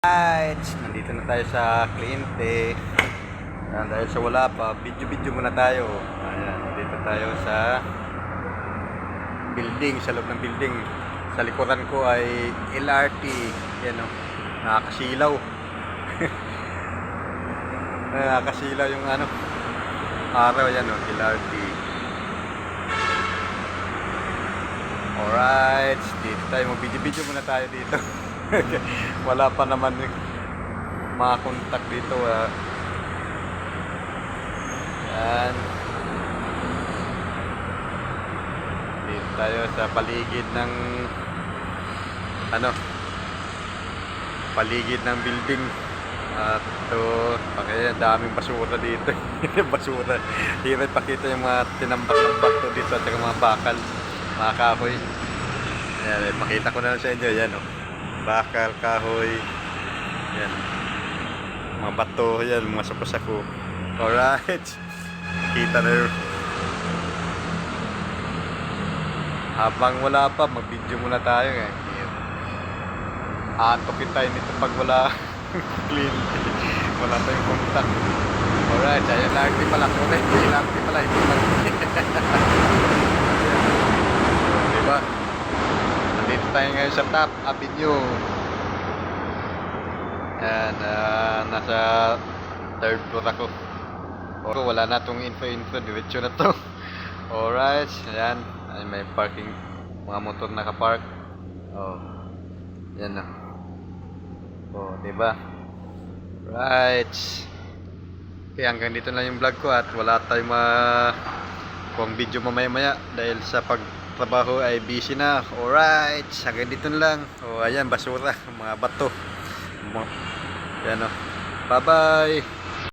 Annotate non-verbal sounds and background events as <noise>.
Alright, nandito na tayo sa kliyente. Ayan, dahil sa wala pa, video-video muna tayo. Ayan, dito tayo sa building, sa loob ng building. Sa likuran ko ay LRT. Yan o, nakakasilaw. <laughs> nakakasilaw yung ano, araw yan o, LRT. Alright, dito tayo. Mag-video-video muna tayo dito. <laughs> <laughs> Wala pa naman mga contact dito. ah. Yan. Dito tayo sa paligid ng ano paligid ng building at to kaya daming basura dito <laughs> basura hirap pakita yung mga tinambak ng bato dito at mga bakal mga kahoy yan eh, pakita ko na lang sa inyo yan oh bakal kahoy yan mga bato yan mga sako-sako alright kita na yun habang wala pa mag-video muna tayo eh Aantokin tayo nito pag wala <laughs> clean. wala tayong contact. Alright, ayan lang di pala. Wala, hindi lang di pala. <laughs> Hindi pala. Ayan. diba? Nandito tayo ngayon sa Top Avenue. Ayan, ah, nasa third floor ako. O, wala na tong info-info. Diretso na to. <laughs> Alright, ayan. Ay, may parking. Mga motor nakapark. Oh. Yan na. Oh, 'di ba? Right. Okay, hanggang dito na yung vlog ko at wala tayong ma kung video mamaya-maya dahil sa pagtrabaho ay busy na. Alright, hanggang dito lang. Oh, ayan, basura, <laughs> mga bato. Mga- Yan oh. Bye-bye.